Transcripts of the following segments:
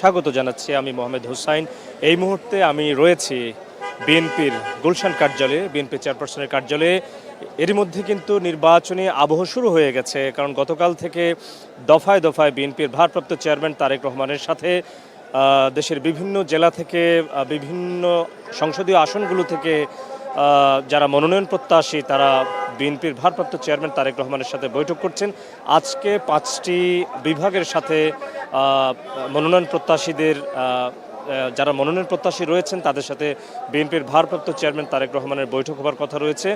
স্বাগত জানাচ্ছি আমি মোহাম্মদ হুসাইন। এই মুহূর্তে আমি রয়েছি বিএনপির গুলশান কার্যালয়ে, বিএনপি চেয়ারপারসনের কার্যালয়ে। এরই মধ্যে কিন্তু নির্বাচনী আবহ শুরু হয়ে গেছে, কারণ গতকাল থেকে দফায় দফায় বিএনপির ভারপ্রাপ্ত চেয়ারম্যান তারেক রহমানের সাথে দেশের বিভিন্ন জেলা থেকে বিভিন্ন সংসদীয় আসনগুলো থেকে যারা মনোনয়ন প্রত্যাশী, তারা বিএনপির ভারপ্রাপ্ত চেয়ারম্যান তারেক রহমানের সাথে বৈঠক করছেন। আজকে পাঁচটি বিভাগের সাথে মনোনয়ন প্রত্যাশীদের যারা মনোনয়ন প্রত্যাশী রয়েছেন, তাদের সাথে বিএনপির ভারপ্রাপ্ত চেয়ারম্যান তারেক রহমানের বৈঠক হবার কথা রয়েছে।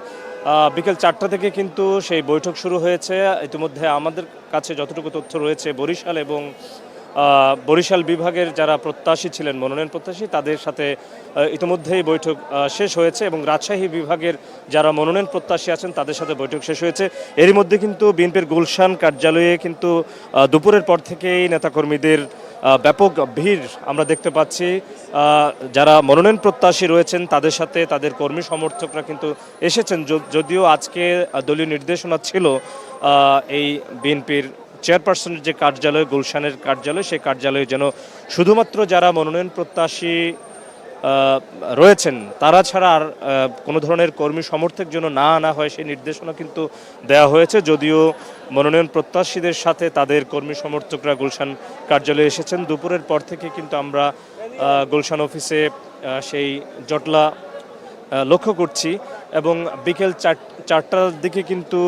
বিকেল চারটা থেকে কিন্তু সেই বৈঠক শুরু হয়েছে। ইতিমধ্যে আমাদের কাছে যতটুকু তথ্য রয়েছে, বরিশাল এবং বরিশাল বিভাগের যারা প্রত্যাশী ছিলেন, মনোনয়ন প্রত্যাশী, তাদের সাথে ইতিমধ্যেই বৈঠক শেষ হয়েছে এবং রাজশাহী বিভাগের যারা মনোনয়ন প্রত্যাশী আছেন, তাদের সাথে বৈঠক শেষ হয়েছে। এরই মধ্যে কিন্তু বিএনপির গুলশান কার্যালয়ে কিন্তু দুপুরের পর থেকেই নেতাকর্মীদের ব্যাপক ভিড় আমরা দেখতে পাচ্ছি। যারা মনোনয়ন প্রত্যাশী রয়েছেন, তাদের সাথে তাদের কর্মী সমর্থকরা কিন্তু এসেছেন। যদিও আজকে দলীয় নির্দেশনা ছিল এই বিএনপির চেয়ারপারসনের যে কার্যালয়, গুলশানের কার্যালয়, সেই কার্যালয়ে যেন শুধুমাত্র যারা মনোনয়ন প্রত্যাশী রয়েছেন, তারা ছাড়া আর কোনো ধরনের কর্মী সমর্থক যেন না আনা হয়, সেই নির্দেশনা কিন্তু দেওয়া হয়েছে। যদিও মনোনয়ন প্রত্যাশীদের সাথে তাদের কর্মী সমর্থকরা গুলশান কার্যালয়ে এসেছেন, দুপুরের পর থেকে কিন্তু আমরা গুলশান অফিসে সেই জটলা লক্ষ্য করছি এবং বিকেল চার, চারটার দিকে কিন্তু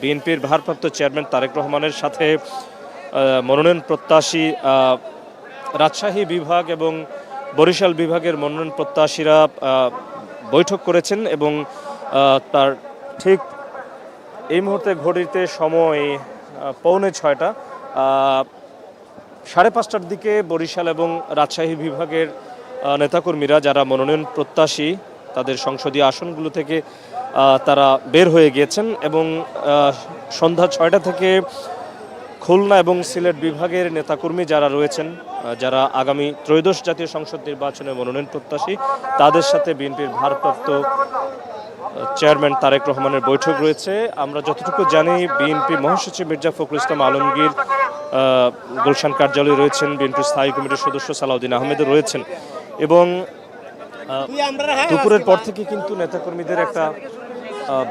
বিএনপির ভারপ্রাপ্ত চেয়ারম্যান তারেক রহমানের সাথে মনোনয়ন প্রত্যাশী রাজশাহী বিভাগ এবং বরিশাল বিভাগের মনোনয়ন প্রত্যাশীরা বৈঠক করেছেন এবং তার ঠিক এই মুহূর্তে ঘড়িতে সময় পৌনে ছয়টা সাড়ে পাঁচটার দিকে বরিশাল এবং রাজশাহী বিভাগের নেতাকর্মীরা যারা মনোনয়ন প্রত্যাশী, তাদের সংসদীয় আসনগুলো থেকে তারা বের হয়ে গিয়েছেন এবং সন্ধ্যা ছয়টা থেকে খুলনা এবং সিলেট বিভাগের নেতাকর্মী যারা রয়েছেন যারা আগামী ত্রয়োদশ জাতীয় সংসদ নির্বাচনে মনোনয়ন প্রত্যাশী, তাদের সাথে বিএনপির ভারপ্রাপ্ত চেয়ারম্যান তারেক রহমানের বৈঠক রয়েছে। আমরা যতটুকু জানি, বিএনপি মহাসচিব মির্জা ফখরুল ইসলাম আলমগীর গুলশান কার্যালয়ে রয়েছেন, বিএনপির স্থায়ী কমিটির সদস্য সালাউদ্দিন আহমেদও রয়েছেন এবং দুপুরের পর থেকে কিন্তু নেতাকর্মীদের একটা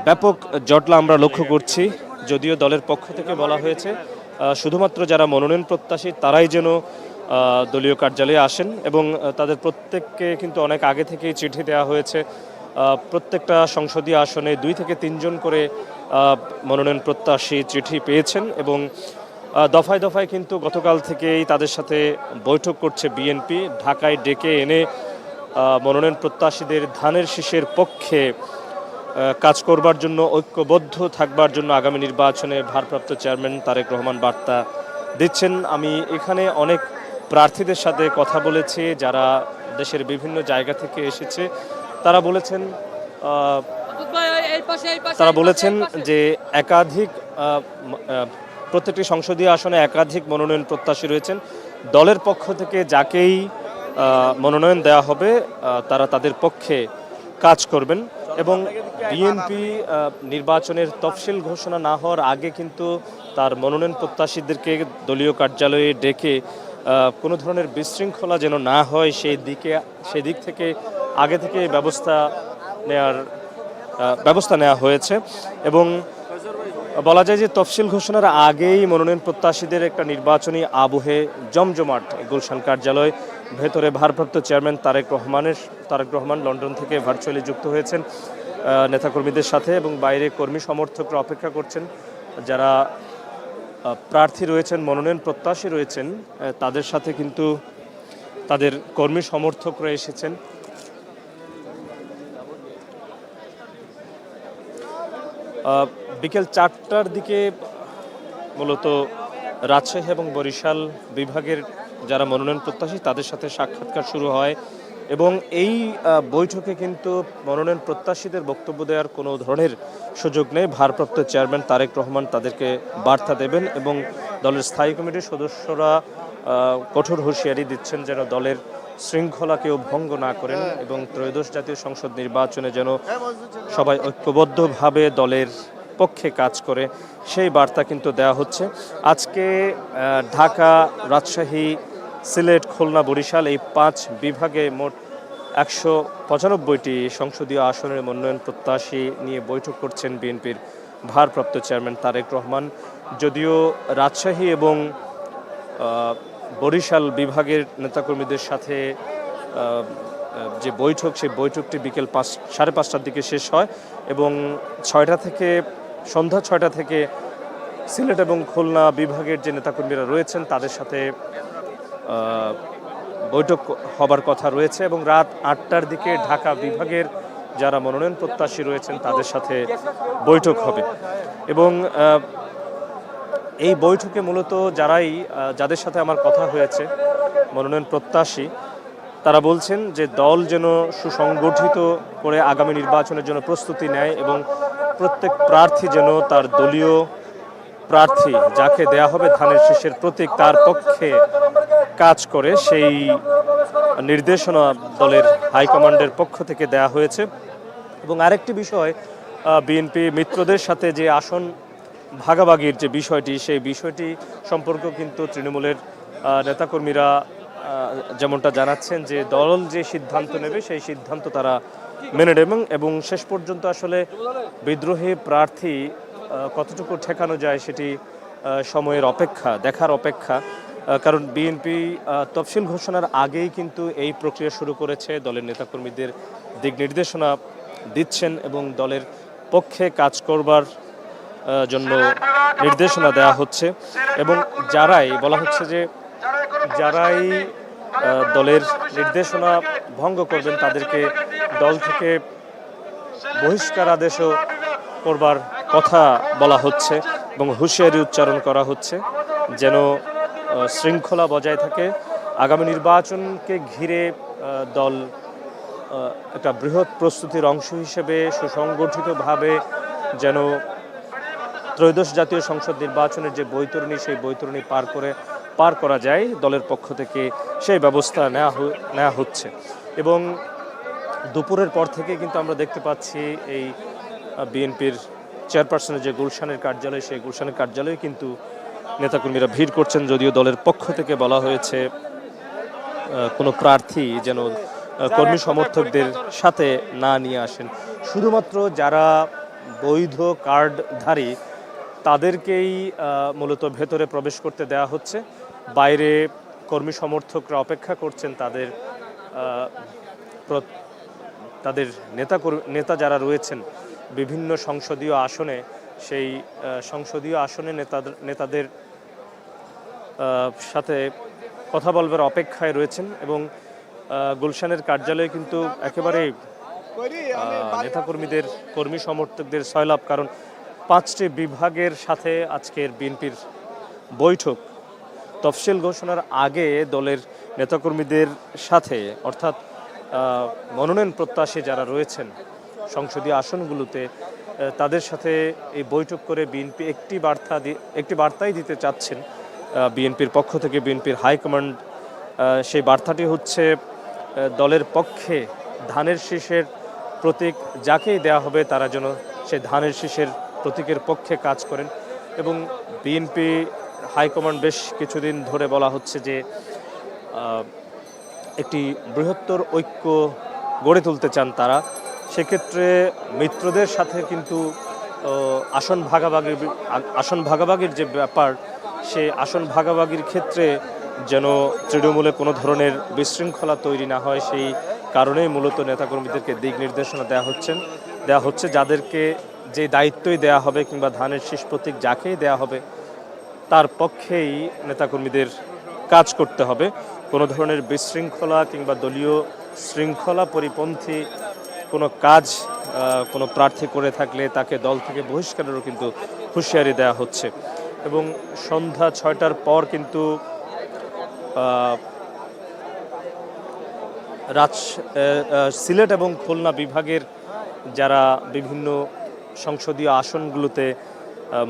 ব্যাপক জটলা আমরা লক্ষ্য করছি, যদিও দলের পক্ষ থেকে বলা হয়েছে শুধুমাত্র যারা মনোনয়ন প্রত্যাশী তারাই যেন দলীয় কার্যালয়ে আসেন এবং তাদের প্রত্যেককে কিন্তু অনেক আগে থেকেই চিঠি দেওয়া হয়েছে প্রত্যেকটা সংসদীয় আসনে দুই থেকে তিনজন করে মনোনয়ন প্রত্যাশী চিঠি পেয়েছেন এবং দফায় দফায় কিন্তু গতকাল থেকেই তাদের সাথে বৈঠক করছে বিএনপি, ঢাকায় ডেকে এনে মনোনয়ন প্রত্যাশীদের ধানের শীষের পক্ষে কাজ করবার জন্য ঐক্যবদ্ধ থাকবার জন্য আগামী নির্বাচনে ভারপ্রাপ্ত চেয়ারম্যান তারেক রহমান বার্তা দিচ্ছেন। আমি এখানে অনেক প্রার্থীদের সাথে কথা বলেছি, যারা দেশের বিভিন্ন জায়গা থেকে এসেছে। তারা বলেছেন তারা বলেছেন যে একাধিক প্রত্যেকটি সংসদীয় আসনে একাধিক মনোনয়ন প্রত্যাশী রয়েছেন। দলের পক্ষ থেকে যাকেই মনোনয়ন দেওয়া হবে তারা তাদের পক্ষে কাজ করবেন। এবং বিএনপি নির্বাচনের তফসিল ঘোষণা না হওয়ার আগে কিন্তু তার মনোনয়ন প্রত্যাশীদেরকে দলীয় কার্যালয়ে ডেকে কোনো ধরনের বিশৃঙ্খলা যেন না হয় সেই দিকে, সেই দিক থেকে আগে থেকে ব্যবস্থা নেয়ার ব্যবস্থা নেওয়া হয়েছে। এবং বলা যায় যে তফসিল ঘোষণার আগেই মনোনয়ন প্রত্যাশীদের একটা নির্বাচনী আবহে জমজমাট। গুলশান কার্যালয় ভেতরে ভারপ্রাপ্ত চেয়ারম্যান তারেক রহমানের তারেক রহমান লন্ডন থেকে ভার্চুয়ালি যুক্ত হয়েছেন নেতাকর্মীদের সাথে এবং বাইরে কর্মী সমর্থকরা অপেক্ষা করছেন। যারা প্রার্থী রয়েছেন, মনোনয়ন প্রত্যাশী রয়েছেন তাদের সাথে কিন্তু তাদের কর্মী সমর্থকরা এসেছেন। বিকেল চারটার দিকে মূলত রাজশাহী এবং বরিশাল বিভাগের যারা মনোনয়ন প্রত্যাশী, তাদের সাথে সাক্ষাৎকার শুরু হয়। এবং এই বৈঠকে কিন্তু মনোনয়ন প্রত্যাশীদের বক্তব্য দেওয়ার কোনো ধরনের সুযোগ নেই। ভারপ্রাপ্ত চেয়ারম্যান তারেক রহমান তাদেরকে বার্তা দেবেন এবং দলের স্থায়ী কমিটির সদস্যরা কঠোর হুঁশিয়ারি দিচ্ছেন যেন দলের শৃঙ্খলা কেউ ভঙ্গ না করেন এবং ত্রয়োদশ জাতীয় সংসদ নির্বাচনে যেন সবাই ঐক্যবদ্ধভাবে দলের পক্ষে কাজ করে। সেই বার্তা কিন্তু দেওয়া হচ্ছে। আজকে ঢাকা রাজশাহী সিলেট, খুলনা, বরিশাল এই পাঁচ বিভাগে মোট একশো পঁচানব্বইটি সংসদীয় আসনের মনোনয়ন প্রত্যাশী নিয়ে বৈঠক করছেন বিএনপির ভারপ্রাপ্ত চেয়ারম্যান তারেক রহমান। যদিও রাজশাহী এবং বরিশাল বিভাগের নেতাকর্মীদের সাথে যে বৈঠক, সেই বৈঠকটি বিকেল পাঁচ, সাড়ে পাঁচটার দিকে শেষ হয় এবং ছয়টা থেকে, সন্ধ্যা ছয়টা থেকে সিলেট এবং খুলনা বিভাগের যে নেতাকর্মীরা রয়েছেন তাদের সাথে বৈঠক হবার কথা রয়েছে এবং রাত আটটার দিকে ঢাকা বিভাগের যারা মনোনয়ন প্রত্যাশী রয়েছেন, তাদের সাথে বৈঠক হবে। এবং এই বৈঠকে মূলত যারাই যাদের সাথে আমার কথা হয়েছে, মনোনয়ন প্রত্যাশী, তারা বলছেন যে দল যেন সুসংগঠিত করে আগামী নির্বাচনের জন্য প্রস্তুতি নেয় এবং প্রত্যেক প্রার্থী যেন তার দলীয় প্রার্থী যাকে দেয়া হবে ধানের শীষের প্রতীক তার পক্ষে কাজ করে সেই নির্দেশনা দলের হাইকমান্ডের পক্ষ থেকে দেয়া হয়েছে। এবং আরেকটি বিষয় বিএনপি মিত্রদের সাথে যে আসন ভাগাভাগির যে বিষয়টি, সেই বিষয়টি সম্পর্কেও কিন্তু তৃণমূলের নেতাকর্মীরা যেমনটা জানাচ্ছেন যে দল যে সিদ্ধান্ত নেবে, সেই সিদ্ধান্ত তারা মেনে নেবেন এবং শেষ পর্যন্ত আসলে বিদ্রোহী প্রার্থী কতটুকু ঠেকানো যায় সেটি সময়ের অপেক্ষা, দেখার অপেক্ষা। কারণ বিএনপি তফসিল ঘোষণার আগেই কিন্তু এই প্রক্রিয়া শুরু করেছে। দলের নেতাকর্মীদের দিক নির্দেশনা দিচ্ছেন এবং দলের পক্ষে কাজ করবার জন্য নির্দেশনা দেওয়া হচ্ছে। এবং যারাই, বলা হচ্ছে যে যারাই দলের নির্দেশনা ভঙ্গ করবেন, তাদেরকে দল থেকে বহিষ্কার আদেশও করবার কথা বলা হচ্ছে এবং হুঁশিয়ারি উচ্চারণ করা হচ্ছে যেন শৃঙ্খলা বজায় থাকে। আগামী নির্বাচনকে ঘিরে দল একটা বৃহৎ প্রস্তুতির অংশ হিসেবে সুসংগঠিতভাবে যেন ত্রয়োদশ জাতীয় সংসদ নির্বাচনের যে বৈতরণী, সেই বৈতরণী পার করে, পার করা যায় দলের পক্ষ থেকে, সেই ব্যবস্থা নেওয়া নেওয়া হচ্ছে। এবং দুপুরের পর থেকে কিন্তু আমরা দেখতে পাচ্ছি এই বিএনপির চেয়ারপারসনের যে গুলশানের কার্যালয়, সেই গুলশানের কার্যালয়ে কিন্তু নেতাকর্মীরা ভিড় করছেন। যদিও দলের পক্ষ থেকে বলা হয়েছে কোনো প্রার্থী যেন কর্মী সমর্থকদের সাথে না নিয়ে আসেন। শুধুমাত্র যারা বৈধ কার্ডধারী, তাদেরকেই মূলত ভেতরে প্রবেশ করতে দেওয়া হচ্ছে। বাইরে কর্মী সমর্থকরা অপেক্ষা করছেন, তাদের তাদের নেতা নেতা যারা রয়েছেন বিভিন্ন সংসদীয় আসনে, সেই সংসদীয় আসনে নেতাদের নেতাদের সাথে কথা বলবার অপেক্ষায় রয়েছেন এবং গুলশানের কার্যালয়ে কিন্তু একেবারে নেতাকর্মীদের, কর্মী সমর্থকদের সয়লাভ, কারণ পাঁচটি বিভাগের সাথে আজকের বিএনপির বৈঠক। তফসিল ঘোষণার আগে দলের নেতাকর্মীদের সাথে, অর্থাৎ মনোনয়ন প্রত্যাশী যারা রয়েছেন সংসদীয় আসনগুলোতে তাদের সাথে এই বৈঠক করে বিএনপি একটি বার্তা একটি বার্তাই দিতে চাচ্ছেন বিএনপির পক্ষ থেকে বিএনপির হাইকমান্ড সেই বার্তাটি হচ্ছে দলের পক্ষে ধানের শীষের প্রতীক যাকেই দেয়া হবে তারা যেন সে ধানের শীষের প্রতীকের পক্ষে কাজ করেন। এবং বিএনপি হাইকমান্ড বেশ কিছুদিন ধরে বলা হচ্ছে যে একটি বৃহত্তর ঐক্য গড়ে তুলতে চান তারা। সেক্ষেত্রে মিত্রদের সাথে কিন্তু আসন ভাগাভাগির আসন ভাগাভাগির যে ব্যাপার, সে আসন ভাগাভাগির ক্ষেত্রে যেন তৃণমূলে কোনো ধরনের বিশৃঙ্খলা তৈরি না হয়, সেই কারণেই মূলত নেতাকর্মীদেরকে দিক নির্দেশনা দেওয়া হচ্ছেন। দেওয়া হচ্ছে যাদেরকে যে দায়িত্বই দেওয়া হবে কিংবা ধানের শীষ প্রতীক যাকেই দেওয়া হবে, তার পক্ষেই নেতাকর্মীদের কাজ করতে হবে। কোনো ধরনের বিশৃঙ্খলা কিংবা দলীয় শৃঙ্খলা পরিপন্থী কোনো কাজ কোনো প্রার্থী করে থাকলে তাকে দল থেকে বহিষ্কারেরও কিন্তু হুঁশিয়ারি দেওয়া হচ্ছে। এবং সন্ধ্যা ছয়টার পর কিন্তু রাজ সিলেট এবং খুলনা বিভাগের যারা বিভিন্ন সংসদীয় আসনগুলোতে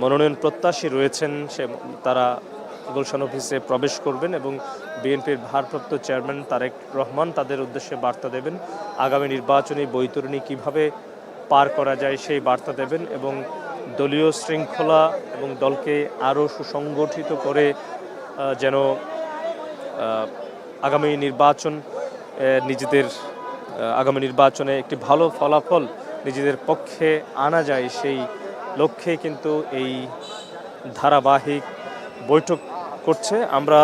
মনোনয়ন প্রত্যাশী রয়েছেন, সে, তারা গুলশান অফিসে প্রবেশ করবেন এবং বিএনপির ভারপ্রাপ্ত চেয়ারম্যান তারেক রহমান তাদের উদ্দেশ্যে বার্তা দেবেন। আগামী নির্বাচনী বৈতরণী কীভাবে পার করা যায় সেই বার্তা দেবেন এবং দলীয় শৃঙ্খলা এবং দলকে আরও সুসংগঠিত করে যেন আগামী নির্বাচন নিজেদের আগামী নির্বাচনে একটি ভালো ফলাফল নিজেদের পক্ষে আনা যায় সেই লক্ষ্যে কিন্তু এই ধারাবাহিক বৈঠক করছে। আমরা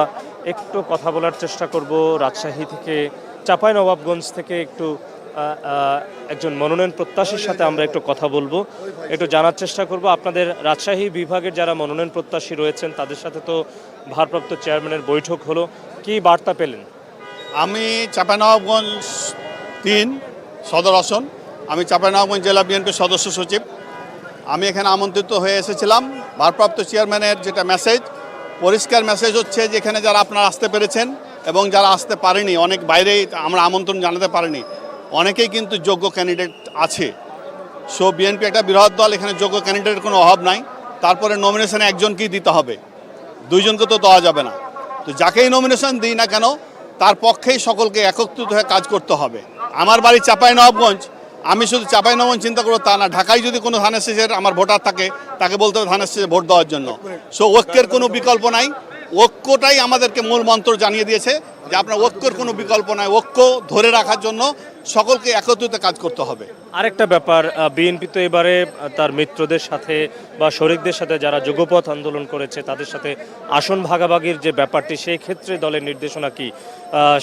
একটু কথা বলার চেষ্টা করব রাজশাহী থেকে চাপাই নবাবগঞ্জ থেকে একটু একজন মনোনয়ন প্রত্যাশীর সাথে আমরা একটু কথা বলব। একটু জানার চেষ্টা করব। আপনাদের রাজশাহী বিভাগের যারা মনোনয়ন প্রত্যাশী রয়েছেন, তাদের সাথে তো ভারপ্রাপ্ত চেয়ারম্যানের বৈঠক হলো। কি বার্তা পেলেন? আমি চাঁপাইনবাবগঞ্জ তিন সদর আসন। আমি চাঁপাইনবাবগঞ্জ জেলা বিএনপির সদস্য সচিব। আমি এখানে আমন্ত্রিত হয়ে এসেছিলাম। ভারপ্রাপ্ত চেয়ারম্যানের যেটা মেসেজ পরিষ্কার মেসেজ হচ্ছে যে এখানে যারা আপনারা আসতে পেরেছেন এবং যারা আসতে পারেনি, অনেক বাইরেই আমরা আমন্ত্রণ জানাতে পারিনি, অনেকেই কিন্তু যোগ্য ক্যান্ডিডেট আছে। সো বিএনপি একটা বৃহৎ দল, এখানে যোগ্য ক্যান্ডিডেটের কোনো অভাব নাই। তারপরে নমিনেশনে একজনকেই দিতে হবে। দুইজনকে তো দেওয়া যাবে না। তো যাকেই নমিনেশন দিই না কেন, তার পক্ষেই সকলকে একত্রিত হয়ে কাজ করতে হবে। আমার বাড়ি চাপাই নবাবগঞ্জ আমি শুধু চাপাই নবাবগঞ্জ চিন্তা করব, তা না। ঢাকায় যদি কোনো ধানের শেষের আমার ভোটার থাকে, তাকে বলতে হবে ধানের শেষে ভোট দেওয়ার জন্য। সো ঐক্যের কোনো বিকল্প নাই। ঐক্যটাই আমাদেরকে মূল মন্ত্র জানিয়ে দিয়েছে। যে আপনার ঐক্যের কোনো বিকল্প নাই ঐক্য ধরে রাখার জন্য সকলকে একত্রিত কাজ করতে হবে। আরেকটা ব্যাপার বিএনপি তো এবারে তার মিত্রদের সাথে বা শরিকদের সাথে যারা যোগপথ আন্দোলন করেছে তাদের সাথে আসন ভাগাভাগির যে ব্যাপারটি সেই ক্ষেত্রে দলের নির্দেশনা কি?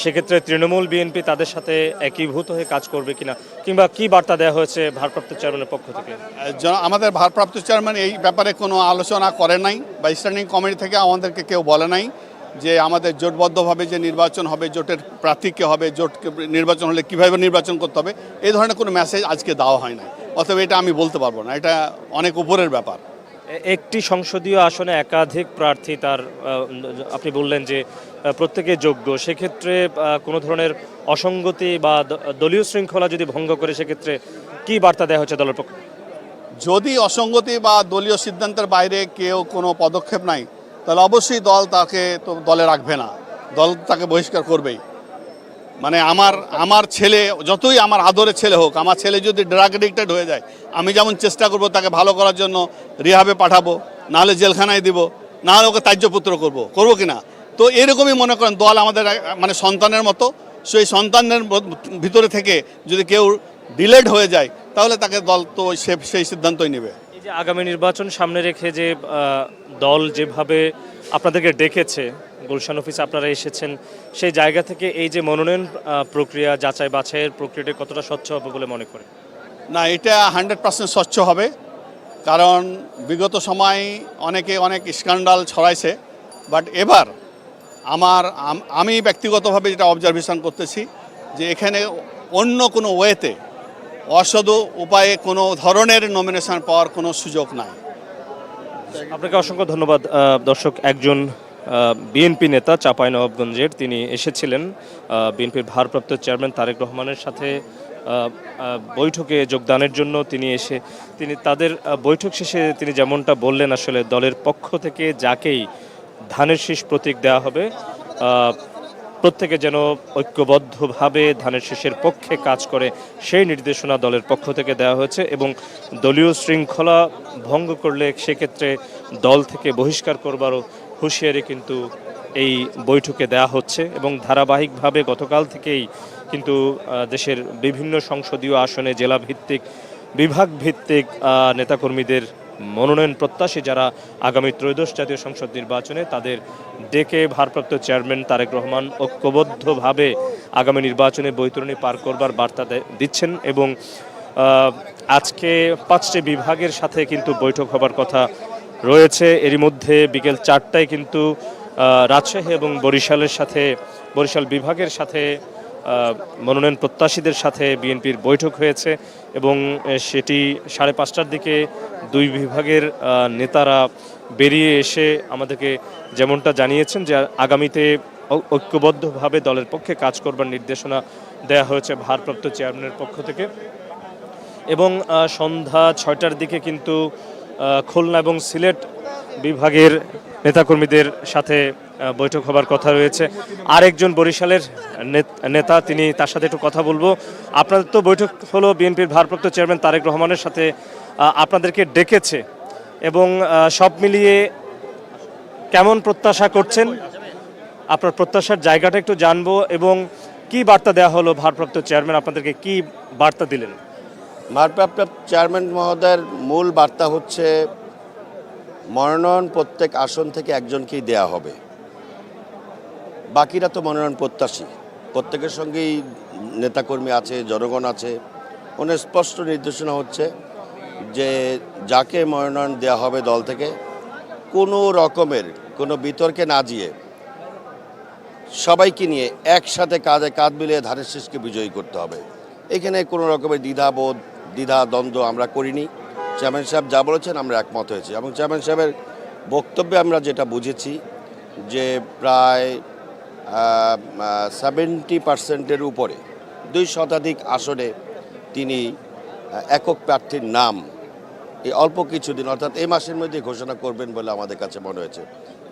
সেক্ষেত্রে তৃণমূল বিএনপি তাদের সাথে একীভূত হয়ে কাজ করবে কিনা? কিংবা কি বার্তা দেওয়া হয়েছে ভারপ্রাপ্ত চেয়ারম্যানের পক্ষ থেকে? আমাদের ভারপ্রাপ্ত চেয়ারম্যান এই ব্যাপারে কোনো আলোচনা করে নাই বা স্ট্যান্ডিং কমিটি থেকে আমাদেরকে কেউ বলে নাই। যে আমাদের জোটবদ্ধভাবে যে নির্বাচন হবে জোটের প্রার্থীকে হবে জোট নির্বাচন হলে কীভাবে নির্বাচন করতে হবে এই ধরনের কোনো মেসেজ আজকে দেওয়া হয় না অথবা এটা আমি বলতে পারব না এটা অনেক উপরের ব্যাপার। একটি সংসদীয় আসনে একাধিক প্রার্থী তার আপনি বললেন যে প্রত্যেকে যোগ্য সেক্ষেত্রে কোনো ধরনের অসঙ্গতি বা দলীয় শৃঙ্খলা যদি ভঙ্গ করে সেক্ষেত্রে কি বার্তা দেওয়া হচ্ছে দলের পক্ষ যদি অসঙ্গতি বা দলীয় সিদ্ধান্তের বাইরে কেউ কোনো পদক্ষেপ নাই তাহলে অবশ্যই দল তাকে তো দলে রাখবে না। দল তাকে বহিষ্কার করবেই। মানে আমার আমার ছেলে, যতই আমার আদরের ছেলে হোক, আমার ছেলে যদি ড্রাগ এডিক্টেড হয়ে যায়, আমি যেমন চেষ্টা করব তাকে ভালো করার জন্য রিহাবে পাঠাবো, নাহলে জেলখানায় দিব, নাহলে ওকে ত্যায্যপুত্র করব, করব কি না? তো এরকমই মনে করেন দল আমাদের মানে সন্তানের মতো। সেই সন্তানের ভিতরে থেকে যদি কেউ ডিলেড হয়ে যায়, তাহলে তাকে দল তো সে সেই সিদ্ধান্তই নেবে। যে আগামী নির্বাচন সামনে রেখে যে দল যেভাবে আপনাদেরকে ডেকেছে, গুলশান অফিসে আপনারা এসেছেন, সেই জায়গা থেকে এই যে মনোনয়ন প্রক্রিয়া, যাচাই বাছাইয়ের প্রক্রিয়াটা কতটা স্বচ্ছ হবে বলে মনে করেন? না, এটা হান্ড্রেড পার্সেন্ট স্বচ্ছ হবে, কারণ বিগত সময় অনেকে অনেক স্ক্যান্ডাল ছড়াইছে, বাট এবার আমার আমি ব্যক্তিগতভাবে যেটা অবজারভেশন করতেছি যে এখানে অন্য কোনো ওয়েতে অসাধু উপায়ে কোনো ধরনের নমিনেশন পাওয়ার কোনো সুযোগ নাই। আপনাকে অসংখ্য ধন্যবাদ দর্শক। একজন বিএনপি নেতা চাঁপাইনবাবগঞ্জের, তিনি এসেছিলেন বিএনপির ভারপ্রাপ্ত চেয়ারম্যান তারেক রহমানের সাথে বৈঠকে যোগদানের জন্য তিনি এসে, তিনি তাদের বৈঠক শেষে তিনি যেমনটা বললেন, আসলে দলের পক্ষ থেকে যাকেই ধানের শীষ প্রতীক দেওয়া হবে প্রত্যেকে যেন ঐক্যবদ্ধভাবে ধানের শীষের পক্ষে কাজ করে, সেই নির্দেশনা দলের পক্ষ থেকে দেওয়া হয়েছে এবং দলীয় শৃঙ্খলা ভঙ্গ করলে সেক্ষেত্রে দল থেকে বহিষ্কার করবারও হুঁশিয়ারি কিন্তু এই বৈঠকে দেওয়া হচ্ছে এবং ধারাবাহিকভাবে গতকাল থেকেই কিন্তু দেশের বিভিন্ন সংসদীয় আসনে জেলা ভিত্তিক বিভাগ ভিত্তিক নেতাকর্মীদের মনোনয়ন প্রত্যাশী যারা আগামী ত্রয়োদশ জাতীয় সংসদ নির্বাচনে, তাদের ডেকে ভারপ্রাপ্ত চেয়ারম্যান তারেক রহমান ঐক্যবদ্ধভাবে আগামী নির্বাচনে বৈতরণী পার করবার বার্তা দিচ্ছেন এবং আজকে পাঁচটি বিভাগের সাথে কিন্তু বৈঠক হবার কথা রয়েছে। এরই মধ্যে বিকেল চারটায় কিন্তু রাজশাহী এবং বরিশালের সাথে, বরিশাল বিভাগের সাথে মনোনয়ন প্রত্যাশীদের সাথে বিএনপির বৈঠক হয়েছে এবং সেটি সাড়ে পাঁচটার দিকে দুই বিভাগের নেতারা বেরিয়ে এসে আমাদেরকে যেমনটা জানিয়েছেন যে আগামীতে ঐক্যবদ্ধভাবে দলের পক্ষে কাজ করবার নির্দেশনা দেয়া হয়েছে ভারপ্রাপ্ত চেয়ারম্যানের পক্ষ থেকে। এবং সন্ধ্যা ছয়টার দিকে কিন্তু খুলনা এবং সিলেট বিভাগের নেতাকর্মীদের সাথে বৈঠক হবার কথা রয়েছে। আরেকজন বরিশালের নেত- তিনি তার সাথে একটু কথা বলব। আপনাদের তো বৈঠক হলো বিএনপির ভারপ্রাপ্ত চেয়ারম্যান তারেক রহমানের সাথে আপনাদেরকে ডেকেছে এবং সব মিলিয়ে কেমন প্রত্যাশা করছেন? আপনার প্রত্যাশার জায়গাটা একটু জানব এবং কি বার্তা দেওয়া হলো ভারপ্রাপ্ত চেয়ারম্যান? আপনাদেরকে কি বার্তা দিলেন? ভারপ্রাপ্ত চেয়ারম্যান মহোদয়ের মূল বার্তা হচ্ছে মনোনয়ন প্রত্যেক আসন থেকে একজনকেই দেয়া হবে। বাকিরা তো মনোনয়ন প্রত্যাশী। প্রত্যেকের সঙ্গেই নেতাকর্মী আছে, জনগণ আছে। ওনার স্পষ্ট নির্দেশনা হচ্ছে যে যাকে মনোনয়ন দেওয়া হবে দল থেকে, কোনো রকমের কোনো বিতর্কে না গিয়ে সবাইকে নিয়ে একসাথে কাঁধে কাঁধ মিলিয়ে ধানের শীষকে বিজয়ী করতে হবে। এখানে কোনো রকমের দ্বিধাবোধ দ্বিধা দ্বন্দ্ব আমরা করিনি। চেয়ারম্যান সাহেব যা বলেছেন আমরা একমত হয়েছি। এবং চেয়ারম্যান সাহেবের বক্তব্যে আমরা যেটা বুঝেছি যে প্রায় সেভেন্টি পার্সেন্টের উপরে, দুই শতাধিক আসনে তিনি একক প্রার্থীর নাম এই অল্প কিছুদিন, অর্থাৎ এই মাসের মধ্যে ঘোষণা করবেন বলে আমাদের কাছে মনে হয়েছে।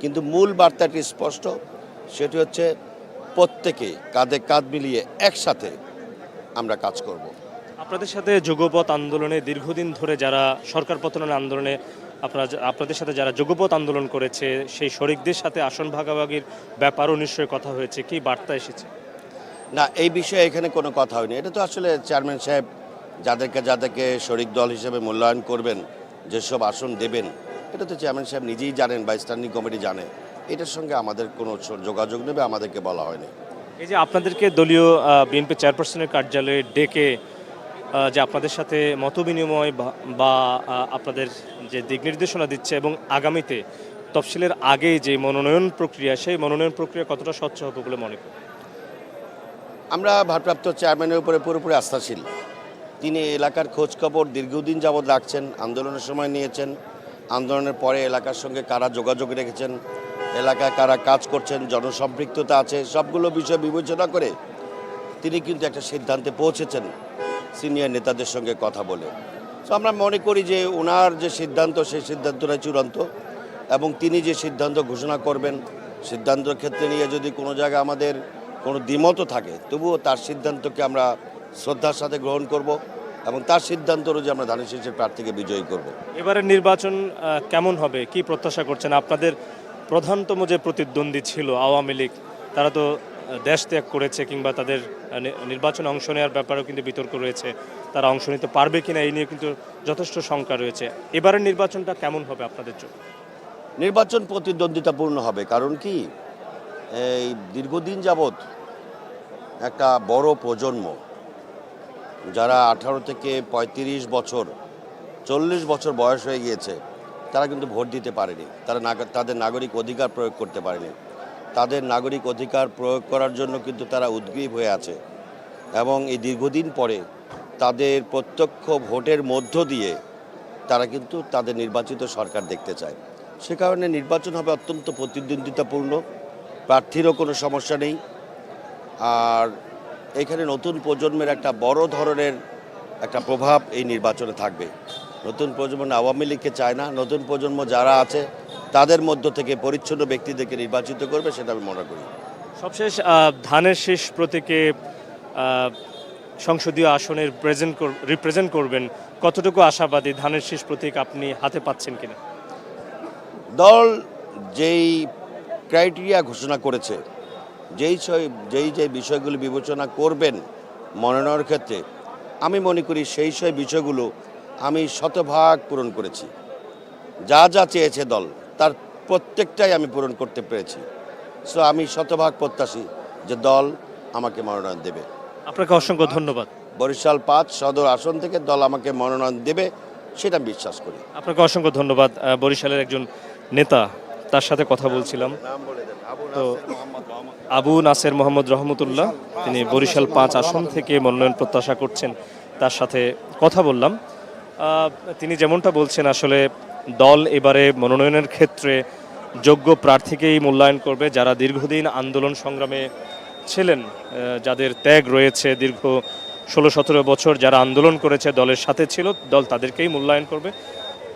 কিন্তু মূল বার্তাটি স্পষ্ট, সেটি হচ্ছে প্রত্যেকে কাঁধে কাঁধ মিলিয়ে একসাথে আমরা কাজ করব। আপনাদের সাথে যুগপথ আন্দোলনে দীর্ঘদিন ধরে যারা সরকার পতনের আন্দোলনে আপনারা আপনাদের সাথে যারা যুগপথ আন্দোলন করেছে সেই শরিকদের সাথে আসন ভাগাভাগির ব্যাপারও নিশ্চয়ই কথা হয়েছে। কি বার্তা এসেছে? না এই বিষয়ে এখানে কোনো কথা হয়নি। এটা তো আসলে চেয়ারম্যান সাহেব যাদেরকে যাদেরকে শরিক দল হিসেবে মূল্যায়ন করবেন যেসব আসন দেবেন এটা তো চেয়ারম্যান সাহেব নিজেই জানেন বা স্ট্যান্ডিং কমিটি জানে। এটার সঙ্গে আমাদের কোনো যোগাযোগ নেবে আমাদেরকে বলা হয়নি। এই যে আপনাদেরকে দলীয় বিএনপি চেয়ারপারসনের কার্যালয়ে ডেকে যে আপনাদের সাথে মত বিনিময় বা- আপনাদের যে দিক নির্দেশনা দিচ্ছে এবং আগামীতে তফসিলের আগে যে মনোনয়ন প্রক্রিয়া, সেই মনোনয়ন প্রক্রিয়া কতটা স্বচ্ছ হবে বলে মনে করেন? আমরা ভারপ্রাপ্ত চেয়ারম্যানের উপরে পুরোপুরি আস্থাশীল। তিনি এলাকার খোঁজ খবর দীর্ঘদিন যাবৎ রাখছেন, আন্দোলনের সময় নিয়েছেন, আন্দোলনের পরে এলাকার সঙ্গে কারা যোগাযোগ রেখেছেন এলাকায় কারা কাজ করছেন, জনসম্পৃক্ততা আছে, সবগুলো বিষয় বিবেচনা করে তিনি কিন্তু একটা সিদ্ধান্তে পৌঁছেছেন। সিনিয়র নেতাদের সঙ্গে কথা বলে। তো আমরা মনে করি যে ওনার যে সিদ্ধান্ত, সেই সিদ্ধান্তটাই চূড়ান্ত এবং তিনি যে সিদ্ধান্ত ঘোষণা করবেন, সিদ্ধান্তর ক্ষেত্রে নিয়ে যদি কোনো জায়গায় আমাদের কোনো দ্বিমতও থাকে, তবুও তার সিদ্ধান্তকে আমরা শ্রদ্ধার সাথে গ্রহণ করব এবং তার সিদ্ধান্ত অনুযায়ী আমরা ধানের শীষের প্রার্থীকে বিজয়ী করব। এবারের নির্বাচন কেমন হবে? কি প্রত্যাশা করছেন? আপনাদের প্রধানতম যে প্রতিদ্বন্দ্বী ছিল আওয়ামী লীগ, তারা তো দেশ ত্যাগ করেছে কিংবা তাদের নির্বাচনে অংশ নেওয়ার ব্যাপারেও কিন্তু বিতর্ক রয়েছে, তারা অংশ নিতে পারবে কিনা এই নিয়ে কিন্তু যথেষ্ট শঙ্কা রয়েছে। এবারের নির্বাচনটা কেমন হবে আপনাদের জন্য নির্বাচন প্রতিদ্বন্দ্বিতাপূর্ণ হবে, কারণ কি? এই দীর্ঘদিন যাবৎ একটা বড় প্রজন্ম, যারা আঠারো থেকে ৩৫ বছর, চল্লিশ বছর বয়স হয়ে গিয়েছে, তারা কিন্তু ভোট দিতে পারেনি। তারা তাদের নাগরিক অধিকার প্রয়োগ করতে পারেনি। তাদের নাগরিক অধিকার প্রয়োগ করার জন্য কিন্তু তারা উদ্গ্রীব হয়ে আছে এবং এই দীর্ঘদিন পরে তাদের প্রত্যক্ষ ভোটের মধ্য দিয়ে তারা কিন্তু তাদের নির্বাচিত সরকার দেখতে চায়। সে কারণে নির্বাচন হবে অত্যন্ত প্রতিদ্বন্দ্বিতাপূর্ণ, প্রার্থীরও কোনো সমস্যা নেই। আর এখানে নতুন প্রজন্মের একটা বড় ধরনের একটা প্রভাব এই নির্বাচনে থাকবে। নতুন প্রজন্ম আওয়ামী লীগকে চায় না, নতুন প্রজন্ম যারা আছে তাদের মধ্য থেকে পরিচ্ছন্ন ব্যক্তিদেরকে নির্বাচিত করবে সেটা আমি মনে করি। সবশেষ ধানের শেষ প্রতীকে সংসদীয় আসনের প্রেজেন্ট রিপ্রেজেন্ট করবেন। কতটুকু আশাবাদী ধানের শেষ প্রতীক আপনি হাতে পাচ্ছেন কিনা? দল যেই ক্রাইটেরিয়া ঘোষণা করেছে যেই যেই যে বিষয়গুলো বিবেচনা করবেন মনোনয়নের ক্ষেত্রে আমি মনে করি সেই সেই বিষয়গুলো আমি শতভাগ পূরণ করেছি। যা যা চেয়েছে দল তার প্রত্যেকটাই আমি পূরণ করতে পেরেছি। সো আমি শতভাগ প্রত্যাশী যে দল আমাকে মনোনয়ন দেবে। আপনাকে অসংখ্য ধন্যবাদ। বরিশাল পাঁচ সদর আসন থেকে দল আমাকে মনোনয়ন দেবে সেটা আমি বিশ্বাস করি। আপনাকে অসংখ্য ধন্যবাদ। বরিশালের একজন নেতা তার সাথে কথা বলছিলাম। নাম বলে দেন। আবু তো আবু নাসের মোহাম্মদ রহমতুল্লাহ তিনি বরিশাল পাঁচ আসন থেকে মনোনয়ন প্রত্যাশা করছেন তার সাথে কথা বললাম। তিনি যেমনটা বলছেন আসলে দল এবারে মনোনয়নের ক্ষেত্রে যোগ্য প্রার্থীকেই মূল্যায়ন করবে যারা দীর্ঘদিন আন্দোলন সংগ্রামে ছিলেন যাদের ত্যাগ রয়েছে দীর্ঘ ষোলো সতেরো বছর যারা আন্দোলন করেছে, দলের সাথে ছিল, দল তাদেরকেই মূল্যায়ন করবে।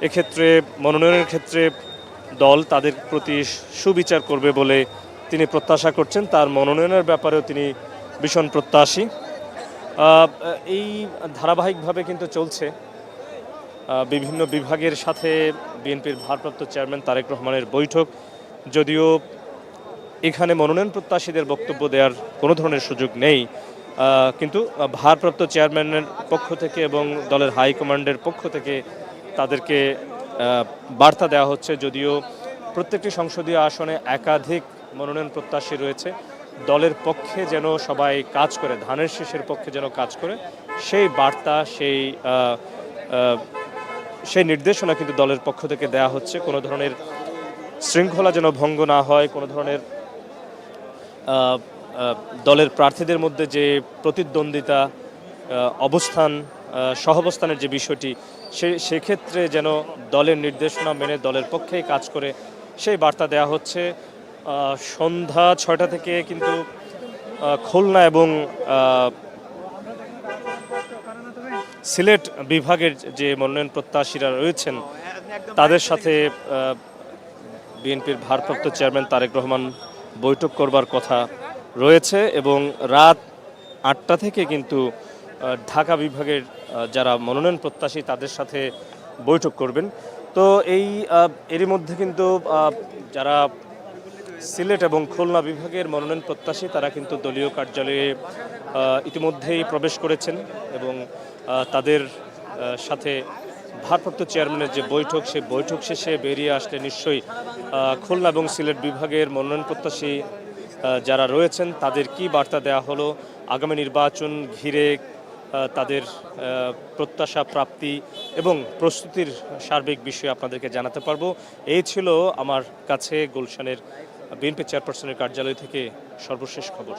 এক্ষেত্রে, মনোনয়নের ক্ষেত্রে দল তাদের প্রতি সুবিচার করবে বলে তিনি প্রত্যাশা করছেন। তার মনোনয়নের ব্যাপারেও তিনি ভীষণ প্রত্যাশী। এই ধারাবাহিকভাবে কিন্তু চলছে। বিভিন্ন বিভাগের সাথে বিএনপির ভারপ্রাপ্ত চেয়ারম্যান তারেক রহমানের বৈঠক। যদিও এখানে মনোনয়ন প্রত্যাশীদের বক্তব্য দেওয়ার কোনো ধরনের সুযোগ নেই কিন্তু ভারপ্রাপ্ত চেয়ারম্যানের পক্ষ থেকে এবং দলের হাইকমান্ডের পক্ষ থেকে তাদেরকে বার্তা দেওয়া হচ্ছে। যদিও প্রত্যেকটি সংসদীয় আসনে একাধিক মনোনয়ন প্রত্যাশী রয়েছে, দলের পক্ষে যেন সবাই কাজ করে, ধানের শীষের পক্ষে যেন কাজ করে, সেই বার্তা, সেই সেই নির্দেশনা কিন্তু দলের পক্ষ থেকে দেয়া হচ্ছে। কোনো ধরনের শৃঙ্খলা যেন ভঙ্গ না হয়, কোনো ধরনের দলের প্রার্থীদের মধ্যে যে প্রতিদ্বন্দ্বিতা অবস্থান সহাবস্থানের যে বিষয়টি, সে, সেক্ষেত্রে যেন দলের নির্দেশনা মেনে দলের পক্ষেই কাজ করে, সেই বার্তা দেয়া হচ্ছে। সন্ধ্যা ছয়টা থেকে কিন্তু খুলনা এবং সিলেট বিভাগের যে মনোনয়ন প্রত্যাশীরা রয়েছেন, তাদের সাথে বিএনপির ভারপ্রাপ্ত চেয়ারম্যান তারেক রহমান বৈঠক করবার কথা রয়েছে এবং রাত আটটা থেকে কিন্তু ঢাকা বিভাগের যারা মনোনয়ন প্রত্যাশী তাদের সাথে বৈঠক করবেন। তো এই এরই মধ্যে কিন্তু যারা সিলেট এবং খুলনা বিভাগের মনোনয়ন প্রত্যাশী তারা কিন্তু দলীয় কার্যালয়ে ইতিমধ্যেই প্রবেশ করেছেন এবং তাদের সাথে ভারপ্রাপ্ত চেয়ারম্যানের যে বৈঠক, সেই বৈঠক শেষে বেরিয়ে আসলে নিশ্চয়ই খুলনা এবং সিলেট বিভাগের মনোনয়ন প্রত্যাশী যারা রয়েছেন, তাদের কি বার্তা দেওয়া হলো? আগামী নির্বাচন ঘিরে তাদের প্রত্যাশা, প্রাপ্তি এবং প্রস্তুতির সার্বিক বিষয়ে আপনাদেরকে জানাতে পারব। এই ছিল আমার কাছে গুলশানের বিএনপি চেয়ারপারসনের কার্যালয় থেকে সর্বশেষ খবর।